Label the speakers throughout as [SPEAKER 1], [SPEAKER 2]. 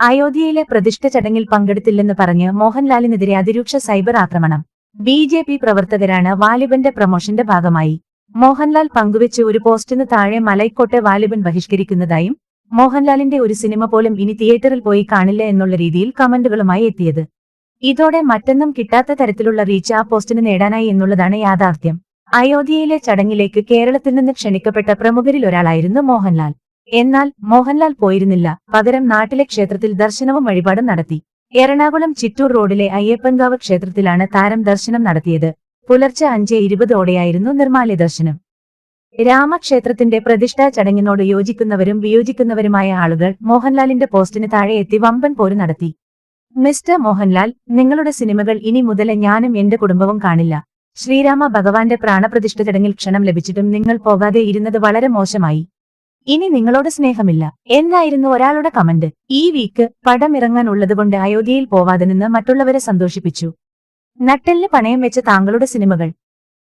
[SPEAKER 1] അയോധ്യയിലെ പ്രതിഷ്ഠ ചടങ്ങിൽ പങ്കെടുത്തില്ലെന്ന് പറഞ്ഞ് മോഹൻലാലിനെതിരെ അതിരൂക്ഷ സൈബർ ആക്രമണം. ബി ജെ പി പ്രവർത്തകരാണ് വാലിബന്റെ പ്രമോഷന്റെ ഭാഗമായി. മോഹൻലാൽ പങ്കുവെച്ച ഒരു പോസ്റ്റിന് താഴെ മലൈക്കോട്ടെ വാലിബൻ ബഹിഷ്കരിക്കുന്നതായും മോഹൻലാലിന്റെ ഒരു സിനിമ പോലും ഇനി തിയേറ്ററിൽ പോയി കാണില്ല എന്നുള്ള രീതിയിൽ കമന്റുകളുമായി എത്തിയത്. ഇതോടെ മറ്റൊന്നും കിട്ടാത്ത തരത്തിലുള്ള റീച്ച് ആ പോസ്റ്റിന് നേടാനായി എന്നുള്ളതാണ് യാഥാർത്ഥ്യം. അയോധ്യയിലെ ചടങ്ങിലേക്ക് കേരളത്തിൽ നിന്ന് ക്ഷണിക്കപ്പെട്ട പ്രമുഖരിൽ ഒരാളായിരുന്നു മോഹൻലാൽ. എന്നാൽ മോഹൻലാൽ പോയിരുന്നില്ല. പകരം നാട്ടിലെ ക്ഷേത്രത്തിൽ ദർശനവും വഴിപാടും നടത്തി. എറണാകുളം ചിറ്റൂർ റോഡിലെ അയ്യപ്പൻകാവ് ക്ഷേത്രത്തിലാണ് താരം ദർശനം നടത്തിയത്. പുലർച്ചെ അഞ്ച് ഇരുപതോടെയായിരുന്നു നിർമാല്യ ദർശനം. രാമക്ഷേത്രത്തിന്റെ പ്രതിഷ്ഠാ ചടങ്ങിനോട് യോജിക്കുന്നവരും വിയോജിക്കുന്നവരുമായ ആളുകൾ മോഹൻലാലിന്റെ പോസ്റ്റിന് താഴെ എത്തി വമ്പൻ പോര് നടത്തി. മിസ്റ്റർ മോഹൻലാൽ നിങ്ങളുടെ സിനിമകൾ ഇനി മുതൽ ഞാനും എന്റെ കുടുംബവും കാണില്ല. ശ്രീരാമ ഭഗവാന്റെ പ്രാണപ്രതിഷ്ഠ ചടങ്ങിൽ ക്ഷണം ലഭിച്ചിട്ടും നിങ്ങൾ പോകാതെ ഇരുന്നത് വളരെ മോശമായി. ഇനി നിങ്ങളോട് സ്നേഹമില്ല. എന്നായിരുന്നു ഒരാളുടെ കമന്റ്. ഈ വീക്ക് പടം ഇറങ്ങാനുള്ളതുകൊണ്ട് അയോധ്യയിൽ പോവാതെ നിന്ന് മറ്റുള്ളവരെ സന്തോഷിപ്പിച്ചു. നട്ടെല്ല് പണയം വെച്ച താങ്കളുടെ സിനിമകൾ.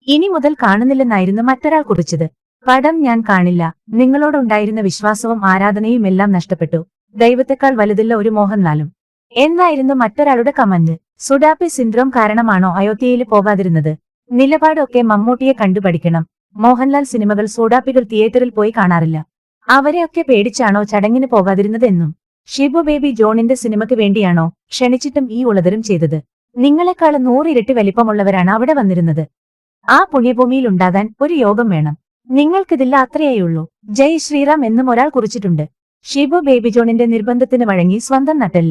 [SPEAKER 1] ഇനി മുതൽ കാണുന്നില്ലെന്നായിരുന്നു മറ്റൊരാൾ കുറിച്ചത്. പടം ഞാൻ കാണില്ല. നിങ്ങളോടുണ്ടായിരുന്ന വിശ്വാസവും ആരാധനയും എല്ലാം നഷ്ടപ്പെട്ടു. ദൈവത്തെക്കാൾ വലുതില്ല ഒരു മോഹൻലാലും എന്നായിരുന്നു മറ്റൊരാളുടെ കമന്റ്. സുഡാപ്പി സിൻഡ്രോം കാരണമാണോ അയോധ്യയിൽ പോകാതിരുന്നത് നിലപാടൊക്കെ മമ്മൂട്ടിയെ കണ്ടുപഠിക്കണം. മോഹൻലാൽ സിനിമകൾ സോഡാപ്പികൾ തിയേറ്ററിൽ പോയി കാണാറില്ല. അവരെയൊക്കെ പേടിച്ചാണോ ചടങ്ങിന് പോകാതിരുന്നതെന്നും? ഷിബു ബേബി ജോണിന്റെ സിനിമയ്ക്ക് വേണ്ടിയാണോ ക്ഷണിച്ചിട്ടും ഈ ഉളതരും ചെയ്തത്? നിങ്ങളെക്കാൾ നൂറിരട്ടി വലിപ്പമുള്ളവരാണ് അവിടെ വന്നിരുന്നത്. ആ പുണ്യഭൂമിയിൽ ഉണ്ടാകാൻ ഒരു യോഗം വേണം. നിങ്ങൾക്കിതില്ല അത്രയേയുള്ളൂ. ജയ് ശ്രീറാം എന്നും ഒരാൾ കുറിച്ചിട്ടുണ്ട്. ഷിബു ബേബി ജോണിന്റെ നിർബന്ധത്തിന് വഴങ്ങി സ്വന്തം നട്ടൽ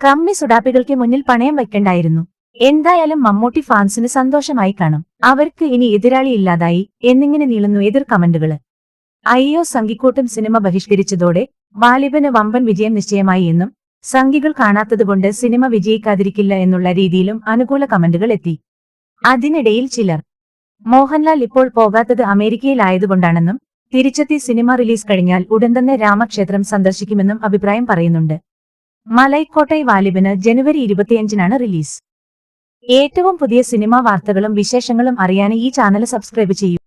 [SPEAKER 1] കമ്മി സുഡാപ്പികൾക്ക് മുന്നിൽ പണയം വയ്ക്കണ്ടായിരുന്നു. എന്തായാലും മമ്മൂട്ടി ഫാൻസിന് സന്തോഷമായി കാണും. അവർക്ക് ഇനി എതിരാളി ഇല്ലാതായി എന്നിങ്ങനെ നീളുന്നു എതിർ കമന്റുകൾ. അയ്യോ സംഘിക്കൂട്ടം സിനിമ ബഹിഷ്കരിച്ചതോടെ വാലിബന് വമ്പൻ വിജയം നിശ്ചയമായി എന്നും സംഘികൾ കാണാത്തതുകൊണ്ട് സിനിമ വിജയിക്കാതിരിക്കില്ല എന്നുള്ള രീതിയിലും അനുകൂല കമന്റുകൾ എത്തി. അതിനിടയിൽ ചിലർ മോഹൻലാൽ ഇപ്പോൾ പോകാത്തത് അമേരിക്കയിലായതുകൊണ്ടാണെന്നും തിരിച്ചെത്തി സിനിമ റിലീസ് കഴിഞ്ഞാൽ ഉടൻ തന്നെ രാമക്ഷേത്രം സന്ദർശിക്കുമെന്നും അഭിപ്രായം പറയുന്നുണ്ട്. മലൈക്കോട്ടൈ വാലിബന് ജനുവരി ഇരുപത്തിയഞ്ചിനാണ് റിലീസ്. ഏറ്റവും പുതിയ സിനിമാ വാർത്തകളും വിശേഷങ്ങളും അറിയാൻ ഈ ചാനൽ സബ്സ്ക്രൈബ് ചെയ്യൂ.